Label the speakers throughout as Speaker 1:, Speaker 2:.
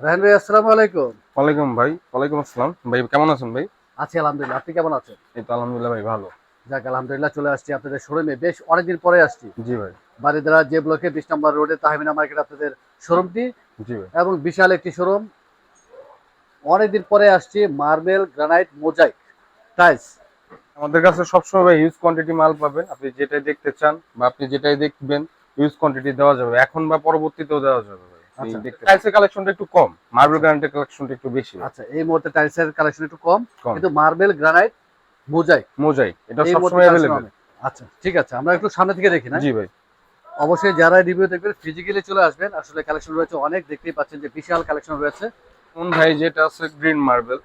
Speaker 1: রাহান ভাই আসসালামু আলাইকুম।
Speaker 2: ওয়ালাইকুম ভাই ওয়ালাইকুম আসসালাম। ভাই কেমন আছেন ভাই?
Speaker 1: আছি আলহামদুলিল্লাহ। আপনি কেমন আছেন?
Speaker 2: এই তো আলহামদুলিল্লাহ ভাই ভালো।
Speaker 1: যাক আলহামদুলিল্লাহ চলে আসছি আপনাদের শোরুমে বেশ অনেকদিন পরে আসছি।
Speaker 2: জি ভাই।
Speaker 1: বারিদারা যে ব্লকে বিশ নম্বর রোডে তাহমিনা মার্কেট আপনাদের শোরুমটি
Speaker 2: জি ভাই।
Speaker 1: এবং বিশাল একটি শোরুম অনেকদিন পরে আসছি মার্বেল গ্রানাইট মোজাইক টাইলস।
Speaker 2: আমাদের কাছে সবসময় হিউজ কোয়ান্টিটি মাল পাবেন। আপনি যেটাই দেখতে চান বা আপনি যেটাই দেখবেন হিউজ কোয়ান্টিটি দেওয়া যাবে। এখন বা পরবর্তীতেও দেওয়া যাবে। টাইলসের কালেকশনটা একটু কম মার্বেল কালেকশনটা একটু বেশি।
Speaker 1: আচ্ছা এই মুহূর্তে টাইলসের কালেকশন একটু কম কিন্তু মার্বেল গ্রানাইট মোজাইক
Speaker 2: মোজাইক এটা সবসময়
Speaker 1: collection আচ্ছা ঠিক আছে আমরা একটু সামনে থেকে দেখি না?
Speaker 2: জি ভাই।
Speaker 1: অবশ্যই যারা রিভিউ দেখবেন ফিজিক্যালি চলে আসবেন আসলে কালেকশন রয়েছে অনেক দেখতেই পাচ্ছেন যে বিশাল কালেকশন রয়েছে।
Speaker 2: কোন ভাই যেটা আছে গ্রিন মার্বেল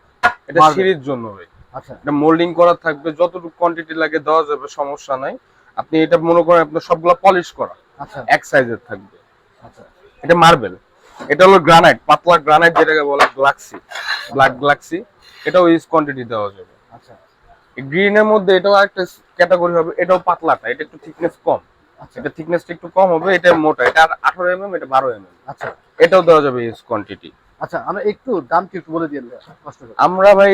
Speaker 2: এটা। সিঁড়ির জন্য ভাই।
Speaker 1: আচ্ছা।
Speaker 2: এটা মোল্ডিং করা থাকবে যতটুকু কোয়ান্টিটি লাগে দেওয়া যাবে সমস্যা নাই। আপনি এটা মনে করেন আপনার সবগুলা পলিশ করা।
Speaker 1: আচ্ছা।
Speaker 2: এক সাইজের থাকবে।
Speaker 1: আচ্ছা।
Speaker 2: এটা মার্বেল। এটা হলো গ্রানাইট পাতলা গ্রানাইট যেটাকে বলে গ্লাক্সি। Black galaxy. এটাও ইউজ কোয়ান্টিটি দেওয়া যাবে।
Speaker 1: আচ্ছা।
Speaker 2: গ্রিনের মধ্যে এটাও একটা ক্যাটাগরি হবে এটাও পাতলাটা এটা একটু থিকনেস কম।
Speaker 1: আচ্ছা।
Speaker 2: এটা থিকনেসটা একটু কম হবে এটা মোটা এটা আঠারো এম এম এটা বারো এম এম
Speaker 1: আচ্ছা।
Speaker 2: এটাও দেওয়া যাবে ইউজ কোয়ান্টিটি
Speaker 1: আচ্ছা আমরা একটু দাম কি একটু বলে দিয়ে কষ্ট করে।
Speaker 2: আমরা ভাই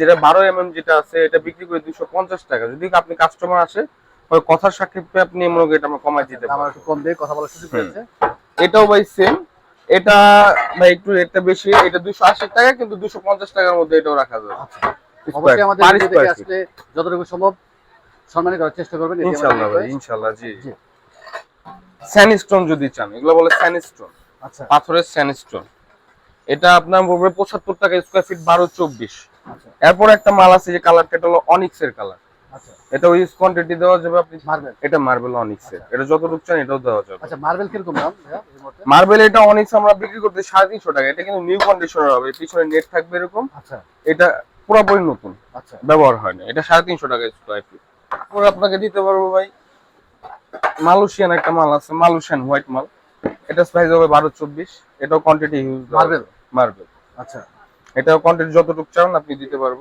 Speaker 2: যেটা বারো এম এম যেটা আছে এটা বিক্রি করে দুশো পঞ্চাশ টাকা। যদি আপনি কাস্টমার আসে ওই কথার সাক্ষেপে আপনি মনে করেন এটা আমরা কমাই দিতে পারি
Speaker 1: একটু কম দিয়ে কথা বলার সুযোগ
Speaker 2: হুম। এটাও ভাই সেম এটা ভাই একটু রেটটা বেশি এটা দুশো আশি টাকা কিন্তু দুশো পঞ্চাশ টাকার মধ্যে এটাও রাখা যাবে।
Speaker 1: আচ্ছা। অবশ্যই আমাদের। আসলে যতটুকু সম্ভব সম্মানিত করার চেষ্টা করবেন
Speaker 2: ইনশাল্লাহ ভাই। ইনশাল্লাহ জি। স্যানিস্টোন যদি চান এগুলো বলে স্যানিস্টোন।
Speaker 1: আচ্ছা।
Speaker 2: পাথরের স্যানিস্টোন। এটা আপনার পড়বে পঁচাত্তর টাকা স্কোয়ার ফিট বারো চব্বিশ।
Speaker 1: আচ্ছা।
Speaker 2: এরপর একটা মাল আছে যে কালারটা এটা হলো অনিক্সের কালার এটা ইউজ কোয়ান্টিটি দেওয়া যাবে আপনি
Speaker 1: মার্বেল
Speaker 2: এটা মার্বেল অনিক্সের এটা যতটুকু চান এটাও দেওয়া যাবে।
Speaker 1: আচ্ছা মার্বেল কীরকম দাম
Speaker 2: মার্বেল এটা অনিক্স আমরা বিক্রি করতে সাড়ে তিনশো টাকা। এটা কিন্তু নিউ কন্ডিশনের হবে। পিছনে নেট থাকবে এরকম।
Speaker 1: আচ্ছা।
Speaker 2: এটা পুরোপুরি নতুন।
Speaker 1: আচ্ছা।
Speaker 2: ব্যবহার হয় না। এটা সাড়ে তিনশো টাকা স্কোয়ার ফিট আপনাকে দিতে পারব ভাই। মালয়েশিয়ান একটা মাল আছে। মালয়েশিয়ান হোয়াইট মাল। এটা প্রাইস হবে বারো চব্বিশ। এটাও কোয়ান্টিটি ইউজ
Speaker 1: মার্বেল
Speaker 2: মার্বেল
Speaker 1: আচ্ছা।
Speaker 2: এটাও কোয়ান্টিটি যতটুকু চান আপনি দিতে পারব।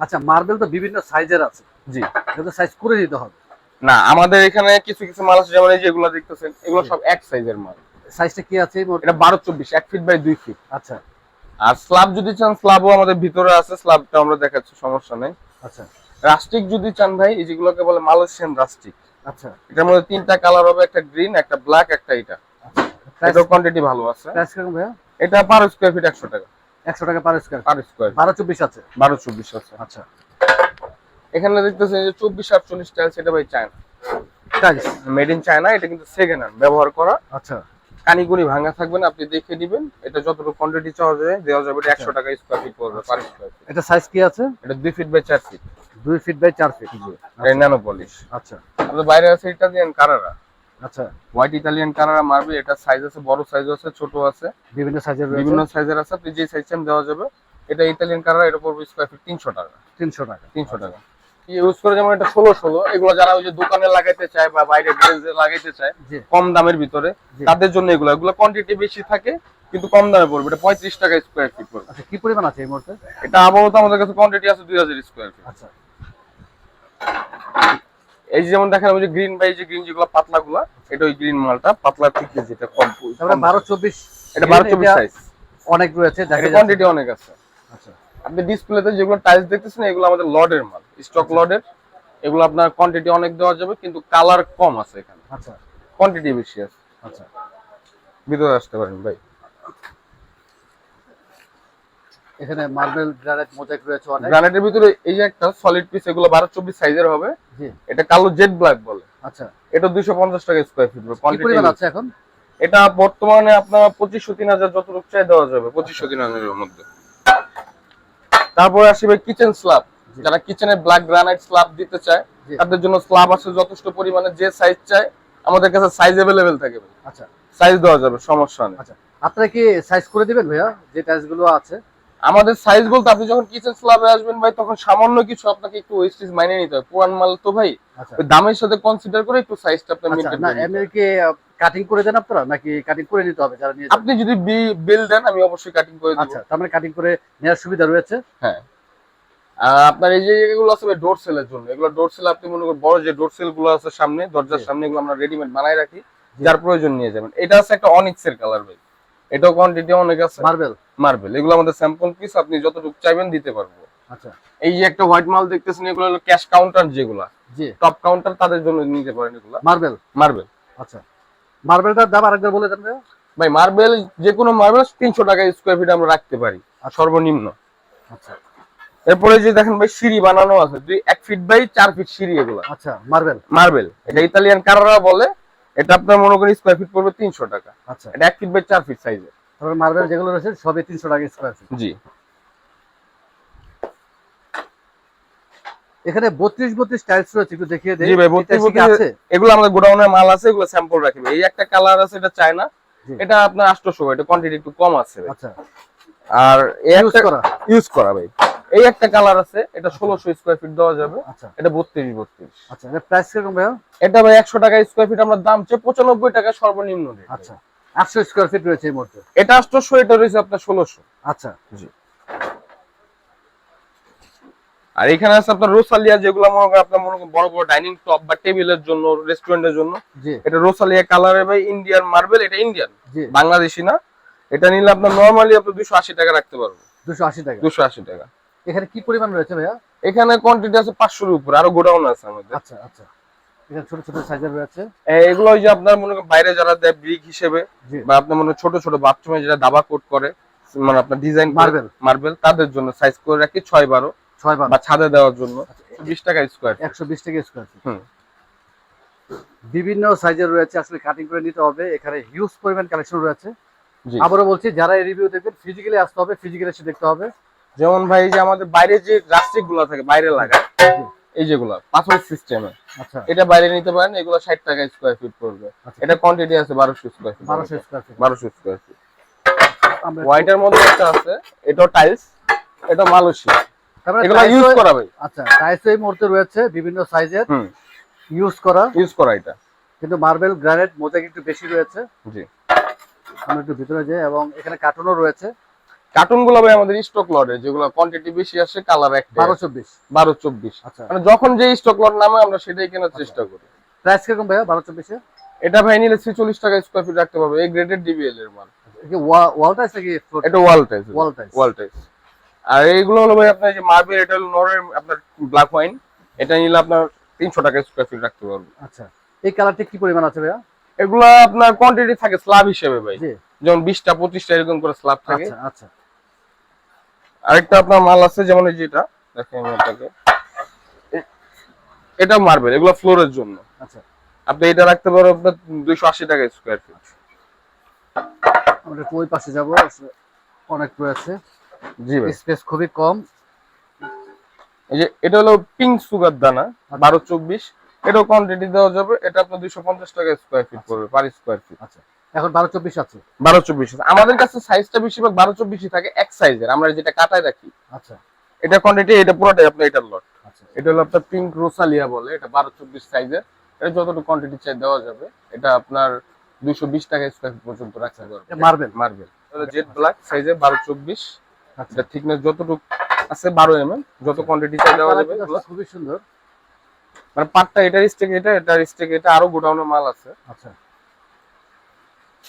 Speaker 1: আচ্ছা মার্বেল তো বিভিন্ন সাইজের আছে।
Speaker 2: জি।
Speaker 1: কিন্তু সাইজ করে দিতে হবে।
Speaker 2: না আমাদের এখানে কিছু কিছু মাল আছে যেমন এই যেগুলো দেখতেছেন এগুলো সব এক সাইজের মাল।
Speaker 1: সাইজটা কি আছে
Speaker 2: এটা বারো চব্বিশ এক ফিট বাই দুই ফিট
Speaker 1: আচ্ছা।
Speaker 2: আর স্ল্যাব যদি চান স্ল্যাবও আমাদের ভিতরে আছে স্ল্যাবটা আমরা দেখাচ্ছি সমস্যা নেই।
Speaker 1: আচ্ছা।
Speaker 2: রাস্টিক যদি চান ভাই এই যেগুলোকে বলে মালয়েশিয়ান রাস্টিক
Speaker 1: আচ্ছা।
Speaker 2: এটার মধ্যে তিনটা কালার হবে একটা গ্রিন একটা ব্ল্যাক একটা এটা।
Speaker 1: প্রাইস
Speaker 2: এটার কোয়ান্টিটি ভালো আছে।
Speaker 1: প্রাইস ভাইয়া?
Speaker 2: এটা পার স্কোয়ার ফিট একশো টাকা।
Speaker 1: একশো টাকা পার স্কোয়ার
Speaker 2: পার স্কোয়ার
Speaker 1: বারো চব্বিশ আছে।
Speaker 2: বারো চব্বিশ আছে।
Speaker 1: আচ্ছা।
Speaker 2: এখানে দেখতেছেন যে চব্বিশ আটচল্লিশ টাইলস এটা ভাই China
Speaker 1: tiles
Speaker 2: made in China এটা কিন্তু সেকেন্ড হ্যান্ড ব্যবহার করা।
Speaker 1: আচ্ছা।
Speaker 2: কানিগুনি ভাঙা থাকবে না আপনি দেখে দিবেন এটা যতটুকু কোয়ান্টিটি চাওয়া যায় দেওয়া যাবে এটা একশো টাকা স্কোয়ার ফিট পড়বে পার স্কোয়ার
Speaker 1: এটা সাইজ কি আছে?
Speaker 2: এটা দুই ফিট বাই চার ফিট
Speaker 1: দুই ফিট বাই চার ফিট
Speaker 2: এটা ন্যানো পলিশ
Speaker 1: আচ্ছা।
Speaker 2: বাইরে আছে ইটালিয়ান কারারা।
Speaker 1: আচ্ছা
Speaker 2: হোয়াইট ইটালিয়ান কারারা মারবে এটা সাইজ আছে বড় সাইজ আছে ছোট আছে।
Speaker 1: বিভিন্ন সাইজের
Speaker 2: বিভিন্ন সাইজের আছে আপনি যে সাইজ দেওয়া যাবে। এটা ইটালিয়ান কারারা এটা পড়বে স্কোয়ার ফিট তিনশো টাকা।
Speaker 1: তিনশো টাকা।
Speaker 2: তিনশো টাকা। ইউজ করে? যেমন এটা ষোলো ষোলো এগুলো যারা ওই যে দোকানে লাগাইতে চায় বা বাইরে লাগাইতে চায় কম দামের ভিতরে। তাদের জন্য এগুলো এগুলো কোয়ান্টিটি বেশি থাকে কিন্তু কম দামে পড়বে। এটা পঁয়ত্রিশ টাকা স্কোয়ার ফিট পড়বে।
Speaker 1: আচ্ছা কি পরিমাণ আছে এই মুহূর্তে?
Speaker 2: এটা আপাতত আমাদের কাছে কোয়ান্টিটি আছে দুই হাজার স্কোয়ার ফিট
Speaker 1: আচ্ছা।
Speaker 2: এই যে যেমন দেখেন যে গ্রিন বাই যে গ্রিন যেগুলো পাতলা গুলা এটা ওই গ্রিন মালটা পাতলা থেকে যেটা কম কম
Speaker 1: বারো চব্বিশ
Speaker 2: এটা বারো চব্বিশ সাইজ
Speaker 1: অনেক রয়েছে
Speaker 2: কোয়ান্টিটি অনেক আছে।
Speaker 1: আচ্ছা।
Speaker 2: আপনি ডিসপ্লেতে যেগুলো টাইলস দেখতেছেন এগুলো আমাদের লডের মাল স্টক লডের এগুলো আপনার কোয়ান্টিটি অনেক দেওয়া যাবে কিন্তু কালার কম আছে এখানে।
Speaker 1: আচ্ছা।
Speaker 2: কোয়ান্টিটি বেশি আছে।
Speaker 1: আচ্ছা।
Speaker 2: ভিতরে আসতে পারেন ভাই।
Speaker 1: এখানে মার্বেল গ্রানাইট মোজাইক রয়েছে অনেক।
Speaker 2: গ্রানাইটের ভিতরে এই যে একটা সলিড পিস এগুলো বারো চব্বিশ সাইজের হবে।
Speaker 1: জি।
Speaker 2: এটা কালো জেড ব্ল্যাক বলে।
Speaker 1: আচ্ছা।
Speaker 2: এটা দুইশো পঞ্চাশ টাকা স্কোয়ার ফিট
Speaker 1: পরিমাণ আছে এখন?
Speaker 2: এটা বর্তমানে আপনার পঁচিশশো তিন হাজার যতটুকু চাই দেওয়া যাবে পঁচিশশো তিন হাজারের মধ্যে। তারপরে আসবে কিচেন স্ল্যাব। যারা কিচেনে ব্ল্যাক গ্রানাইট স্ল্যাব দিতে চায় তাদের জন্য স্ল্যাব আছে যথেষ্ট পরিমাণে যে সাইজ চায় আমাদের কাছে সাইজ অ্যাভেলেবেল থাকে
Speaker 1: আচ্ছা।
Speaker 2: সাইজ দেওয়া যাবে সমস্যা নেই।
Speaker 1: আচ্ছা। আপনারা কি সাইজ করে দিবেন ভাইয়া? যে টাইলসগুলো আছে।
Speaker 2: আমাদের সাইজ বলতে আপনি যখন কিচেন স্ল্যাবে আসবেন ভাই তখন সামান্য কিছু আপনাকে একটু ওয়েস্টেজ মাইনে নিতে হয় পুরান মাল তো ভাই
Speaker 1: আচ্ছা।
Speaker 2: দামের সাথে কনসিডার করে একটু সাইজটা আপনি
Speaker 1: আচ্ছা
Speaker 2: মেনটেন
Speaker 1: না
Speaker 2: করে নিতে
Speaker 1: এমনি
Speaker 2: হবে।
Speaker 1: কি কাটিং করে দেন আপনারা? নাকি কাটিং করে নিতে হবে যারা নিয়ে
Speaker 2: আপনি যদি বিল দেন আমি অবশ্যই কাটিং করে দেব।
Speaker 1: আচ্ছা তার মানে কাটিং করে নেওয়ার সুবিধা রয়েছে?
Speaker 2: হ্যাঁ। আপনার এই যে এগুলো আছে ডোর সেলের জন্য। এগুলো ডোর সেল আপনি মনে করেন বড় যে ডোর সেলগুলো আছে সামনে দরজার সামনে এগুলো আমরা রেডিমেড বানাই রাখি যার প্রয়োজন নিয়ে যাবেন। এটা আছে একটা অনিক্সের কালার ভাই। এটাও কোয়ান্টিটি অনেক আছে।
Speaker 1: মার্বেল
Speaker 2: মার্বেল এগুলো আমাদের স্যাম্পল পিস আপনি যতটুকু চাইবেন দিতে পারব।
Speaker 1: আচ্ছা।
Speaker 2: এই যে একটা হোয়াইট মাল দেখতেছেন এগুলো হলো ক্যাশ কাউন্টার যেগুলা।
Speaker 1: জি।
Speaker 2: টপ কাউন্টার তাদের জন্য নিতে পারেন এগুলা।
Speaker 1: মার্বেল
Speaker 2: মার্বেল
Speaker 1: আচ্ছা। মার্বেলটার দাম আরেকবার বলে দেন
Speaker 2: ভাই। মার্বেল যে কোনো মার্বেল তিনশো টাকা স্কোয়ার ফিট আমরা রাখতে পারি। আর সর্বনিম্ন।
Speaker 1: আচ্ছা।
Speaker 2: এরপরে যে দেখেন ভাই সিঁড়ি বানানো আছে। দুই এক ফিট বাই চার ফিট সিঁড়ি এগুলা।
Speaker 1: আচ্ছা মার্বেল
Speaker 2: মার্বেল এটা ইতালিয়ান কারারা বলে। এটা আপনার মনে করেন স্কোয়ার ফিট পড়বে তিনশো টাকা।
Speaker 1: আচ্ছা।
Speaker 2: এটা এক ফিট বাই চার ফিট সাইজের
Speaker 1: তারপর মার্বেল যেগুলো রয়েছে সবই তিনশো টাকা স্কোয়ার ফিট
Speaker 2: জি।
Speaker 1: এখানে বত্রিশ বত্রিশ টাইলস রয়েছে একটু দেখিয়ে দেয়
Speaker 2: জি ভাই,
Speaker 1: এটা
Speaker 2: 32
Speaker 1: আছে?
Speaker 2: এগুলো আমাদের গোডাউনের মাল আছে এগুলো স্যাম্পল রাখি এই একটা কালার আছে এটা চায়না। এটা আপনার আটশোশো এটা কোয়ান্টিটি একটু কম আছে
Speaker 1: আচ্ছা।
Speaker 2: আর
Speaker 1: ইউজ করা।
Speaker 2: ইউজ করা ভাই। এই একটা কালার আছে এটা ষোলোশো স্কোয়ার ফিট দেওয়া যাবে।
Speaker 1: আচ্ছা।
Speaker 2: এটা বত্রিশ বত্রিশ।
Speaker 1: আচ্ছা এটা প্রাইস কীরকম ভাইয়া?
Speaker 2: এটা ভাই একশো টাকা স্কোয়ার ফিট আমরা দাম চাই পঁচানব্বই টাকা সর্বনিম্ন
Speaker 1: আচ্ছা আটশো স্কোয়ার ফিট রয়েছে এই মুহূর্তে।
Speaker 2: এটা আটশোশো এটা রয়েছে আপনার ষোলোশো।
Speaker 1: আচ্ছা।
Speaker 2: আর এখানে আছে আপনার রোসালিয়া যেগুলো মনে করেন আপনার মনে করেন বড় বড় ডাইনিং টপ বা টেবিলের জন্য রেস্টুরেন্টের জন্য।
Speaker 1: জি।
Speaker 2: এটা রোসালিয়া কালারে ভাই ইন্ডিয়ান মার্বেল এটা ইন্ডিয়ান
Speaker 1: জি।
Speaker 2: বাংলাদেশি না। এটা নিলে আপনার নর্মালি আপনি দুশো আশি টাকা রাখতে পারব
Speaker 1: দুশো আশি টাকা।
Speaker 2: দুশো আশি টাকা।
Speaker 1: এখানে কি পরিমাণ রয়েছে ভাইয়া?
Speaker 2: এখানে কোয়ান্টিটি আছে পাঁচশোর উপর আরও গোডাউন আছে আমাদের।
Speaker 1: আচ্ছা আচ্ছা। এখানে ছোট ছোট সাইজের রয়েছে।
Speaker 2: এগুলো ওই যে আপনার মনে বাইরে যারা দেয় ব্রিক হিসেবে বা আপনার মনে ছোট ছোট বাথরুমে যেটা দাবা কোট করে মানে আপনার ডিজাইন
Speaker 1: Marble।
Speaker 2: মার্বেল তাদের জন্য সাইজ করে রাখি ছয় বারো
Speaker 1: ছয় বার।
Speaker 2: বা ছাদে দেওয়ার জন্য বিশ টাকা স্কোয়ার
Speaker 1: একশো বিশ টাকা স্কোয়ার
Speaker 2: হুম।
Speaker 1: বিভিন্ন সাইজের রয়েছে আসলে কাটিং করে নিতে হবে। এখানে হিউজ পরিমাণ কালেকশন রয়েছে। আবারও বলছি যারা এই রিভিউ দেখবেন ফিজিক্যালি আসতে হবে ফিজিক্যালি এসে দেখতে হবে।
Speaker 2: যেমন ভাই যে আমাদের বাইরে যে রাস্টিকগুলো থাকে বাইরে লাগায় এই যেগুলো পাথর সিস্টেমে
Speaker 1: আচ্ছা।
Speaker 2: এটা বাইরে নিতে পারেন এগুলো ষাট টাকা স্কোয়ার ফিট পড়বে।
Speaker 1: আচ্ছা।
Speaker 2: এটা কোয়ান্টিটি আছে বারোশো স্কোয়ার ফিট
Speaker 1: বারোশো স্কোয়ার ফিট
Speaker 2: বারোশো স্কোয়ার ফিট হোয়াইটের মধ্যে একটা আছে এটাও টাইলস এটা মালয়েশিয়া। এগুলো ইউজ করা ভাই।
Speaker 1: আচ্ছা টাইলস এই মুহূর্তে রয়েছে বিভিন্ন সাইজের ইউজ করা।
Speaker 2: ইউজ করা এটা।
Speaker 1: কিন্তু মার্বেল গ্রানাইট মোজাইক একটু বেশি রয়েছে।
Speaker 2: জি।
Speaker 1: আমরা একটু ভিতরে যাই এবং এখানে কার্টুনও রয়েছে।
Speaker 2: কার্টুনগুলো ভাই আমাদের স্টক লটে যেগুলো কোয়ান্টিটি বেশি আসে কালার একটা।
Speaker 1: বারো চব্বিশ।
Speaker 2: বারো চব্বিশ।
Speaker 1: আচ্ছা।
Speaker 2: মানে যখন যে স্টক লট নামে আমরা সেটাই কেনার চেষ্টা করি।
Speaker 1: প্রাইস কীরকম ভাইয়া বারো চব্বিশে?
Speaker 2: এটা ভাই নিলে ছিচল্লিশ টাকা স্কোয়ার ফিট রাখতে পারবে। এই গ্রেডেড ডিবিএল এর মাল।
Speaker 1: ওয়াল টাইলস নাকি floor
Speaker 2: এটা ওয়াল। ওয়াল আর এইগুলো হলো ভাই আপনার যে মার্বেল এটা হলো নরের আপনার ব্ল্যাক ওয়াইন এটা নিলে আপনার তিনশো টাকা স্কোয়ার ফিট রাখতে পারবে।
Speaker 1: আচ্ছা। এই কালারটি কি পরিমাণ আছে ভাইয়া?
Speaker 2: এগুলো আপনার কোয়ান্টিটি থাকে স্ল্যাব হিসেবে ভাই। যেমন বিশটা পঁচিশটা এরকম করে স্ল্যাব থাকে।
Speaker 1: আচ্ছা আচ্ছা।
Speaker 2: আরেকটা আপনার মাল আছে যেমন এই যেটা দেখেন আমি আপনাকে এ- এটা মার্বেল এগুলো ফ্লোরের জন্য।
Speaker 1: আচ্ছা।
Speaker 2: আপনি এটা রাখতে পারো আপনার দুইশো আশি টাকা স্কোয়ার ফিট
Speaker 1: আমরা ওই পাশে যাব অনেক রয়েছে
Speaker 2: জি ভাই।
Speaker 1: স্পেস খুবই কম।
Speaker 2: এই যে এটা হলো পিঙ্ক সুগার দানা বারো চব্বিশ। এটাও কোয়ান্টিটি দেওয়া যাবে এটা আপনার দুইশো পঞ্চাশ টাকা স্কোয়ার ফিট পড়বে পার স্কোয়ার ফিট
Speaker 1: আচ্ছা। এখন বারো চব্বিশ আছে।
Speaker 2: বারো চব্বিশ আমাদের কাছে সাইজটা বেশিরভাগ বারো চব্বিশই থাকে এক সাইজের আমরা যেটা কাটায় রাখি
Speaker 1: আচ্ছা।
Speaker 2: এটা কোয়ান্টিটি এটা পুরোটাই আপনার এটার লট
Speaker 1: আচ্ছা।
Speaker 2: এটা হলো আপনার পিঙ্ক রোসালিয়া বলে এটা বারো চব্বিশ সাইজের এটা যতটুকু কোয়ান্টিটি চাই দেওয়া যাবে এটা আপনার দুশো বিশ টাকা স্কোয়ার ফিট পর্যন্ত রাখতে পারবে
Speaker 1: মার্বেল
Speaker 2: মার্বেল জেড ব্ল্যাক সাইজের বারো চব্বিশ।
Speaker 1: আচ্ছা।
Speaker 2: থিকনেস যতটুকু আছে বারো এম এম যত কোয়ান্টিটি চাই দেওয়া যাবে
Speaker 1: খুবই সুন্দর।
Speaker 2: মানে পাটটা এটার স্টেক এটা এটার স্টেক এটা আরও গোডাউনের মাল আছে।
Speaker 1: আচ্ছা।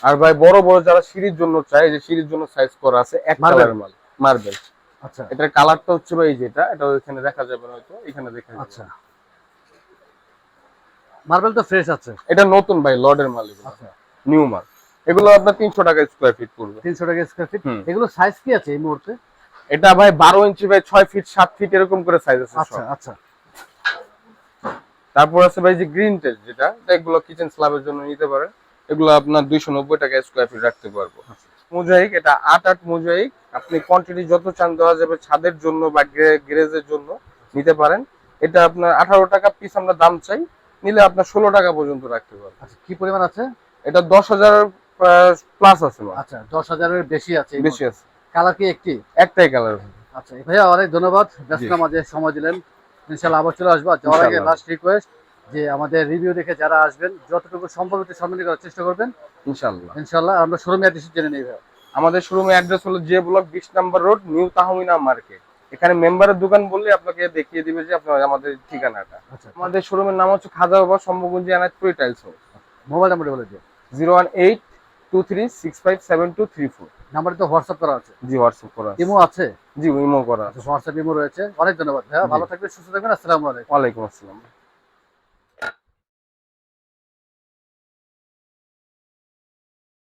Speaker 2: আর ভাই বড় বড় যারা সিঁড়ির জন্য চায় এই যে সিঁড়ির জন্য সাইজ করা আছে এক
Speaker 1: Marble?
Speaker 2: কালার মাল মার্বেল
Speaker 1: আচ্ছা।
Speaker 2: এটার কালারটা হচ্ছে ভাই যেটা এটা এখানে দেখা যাবে না হয়তো এখানে দেখা যাবে
Speaker 1: আচ্ছা। মার্বেল তো ফ্রেশ আছে।
Speaker 2: এটা নতুন ভাই লর্ডের মাল এগুলো।
Speaker 1: আচ্ছা।
Speaker 2: নিউ মাল এগুলো আপনার তিনশো টাকা স্কোয়ার ফিট পড়বে।
Speaker 1: তিনশো টাকা স্কোয়ার ফিট এগুলো সাইজ কি আছে এই মুহূর্তে?
Speaker 2: এটা ভাই বারো ইঞ্চি ভাই ছয় ফিট সাত ফিট এরকম করে সাইজ আছে
Speaker 1: আচ্ছা আচ্ছা।
Speaker 2: তারপর আছে ভাই যে গ্রিন টেল যেটা এটা এগুলো কিচেন স্ল্যাবের জন্য নিতে পারেন এগুলো আপনার দুইশো নব্বই টাকা স্কোয়ার ফিট রাখতে পারব। মোজাইক এটা আট আট মোজাইক। আপনি কোয়ান্টিটি যত চান দেওয়া যাবে ছাদের জন্য বা গ্যারেজের জন্য নিতে পারেন। এটা আপনার আঠারো টাকা পিস আমরা দাম চাই। নিলে আপনার ষোলো টাকা পর্যন্ত রাখতে পারবেন
Speaker 1: আচ্ছা কি পরিমাণ আছে?
Speaker 2: এটা দশ হাজার প্লাস আছে
Speaker 1: আচ্ছা দশ হাজারের বেশি আছে
Speaker 2: বেশি আছে।
Speaker 1: কালার কি একটি?
Speaker 2: একটাই কালার
Speaker 1: আচ্ছা ভাইয়া অনেক ধন্যবাদ। ব্যস্ত মাঝে সময় দিলেন। ইনশাল্লাহ আবার চলে আসব। যাওয়ার আগে লাস্ট রিকোয়েস্ট যে আমাদের রিভিউ দেখে যারা আসবেন যতটুকু সম্ভব একটু সম্মানিত করার চেষ্টা করবেন।
Speaker 2: ইনশাল্লাহ
Speaker 1: ইনশাল্লাহ আমরা শোরুমে অ্যাড্রেস জেনে নেই
Speaker 2: আমাদের শোরুমের অ্যাড্রেস হলো জে ব্লক বিশ number road new Tahmina market এখানে মেম্বারের দোকান বললে আপনাকে দেখিয়ে দিবে যে আপনার আমাদের ঠিকানাটা।
Speaker 1: আচ্ছা।
Speaker 2: আমাদের শোরুমের নাম হচ্ছে খাজা বাবা সম্ভবগঞ্জি এনায়তপুরি টাইলস হাউস
Speaker 1: মোবাইল নাম্বারটা বলে দিও।
Speaker 2: Zero one eight two three six five seven two three four
Speaker 1: নাম্বারে তো হোয়াটসঅ্যাপ করা আছে।
Speaker 2: জি হোয়াটসঅ্যাপ করা আছে।
Speaker 1: ইমো আছে?
Speaker 2: জি ইমো করা আছে।
Speaker 1: হোয়াটসঅ্যাপ ইমো রয়েছে। অনেক ধন্যবাদ। ভালো থাকবেন সুস্থ থাকবেন। আসসালামু আলাইকুম।
Speaker 2: ওয়ালাইকুম আসসালাম।